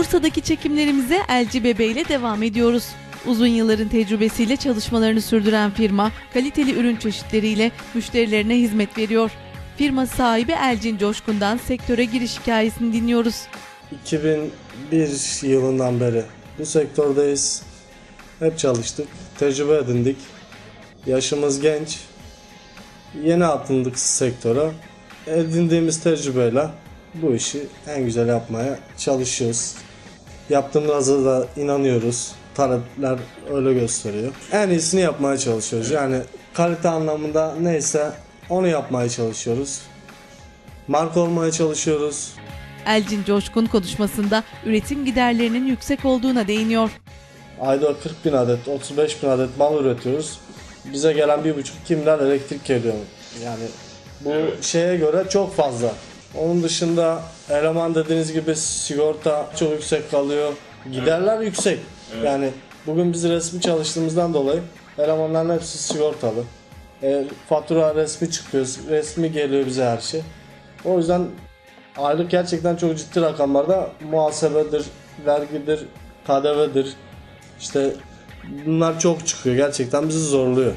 Bursa'daki çekimlerimize Elci Bebe ile devam ediyoruz. Uzun yılların tecrübesiyle çalışmalarını sürdüren firma kaliteli ürün çeşitleriyle müşterilerine hizmet veriyor. Firma sahibi Elcin Coşkun'dan sektöre giriş hikayesini dinliyoruz. 2001 yılından beri bu sektördeyiz. Hep çalıştık, tecrübe edindik. Yaşımız genç. Yeni atıldık sektöre. Edindiğimiz tecrübeyle bu işi en güzel yapmaya çalışıyoruz. Yaptığımıza da inanıyoruz. Talepler öyle gösteriyor. En iyisini yapmaya çalışıyoruz. Yani kalite anlamında neyse onu yapmaya çalışıyoruz. Marka olmaya çalışıyoruz. Elcin Coşkun konuşmasında üretim giderlerinin yüksek olduğuna değiniyor. Ayda 40 bin adet, 35 bin adet mal üretiyoruz. Bize gelen 1,5-2 milyar elektrik geliyor. Yani bu şeye göre çok fazla. Onun dışında eleman dediğiniz gibi sigorta çok yüksek kalıyor. Giderler yüksek. Yani bugün biz resmi çalıştığımızdan dolayı elemanların hepsi sigortalı. E, fatura resmi çıkıyor, resmi geliyor bize her şey. O yüzden aylık gerçekten çok ciddi rakamlarda muhasebedir, vergidir, KDV'dir. İşte bunlar çok çıkıyor. Gerçekten bizi zorluyor.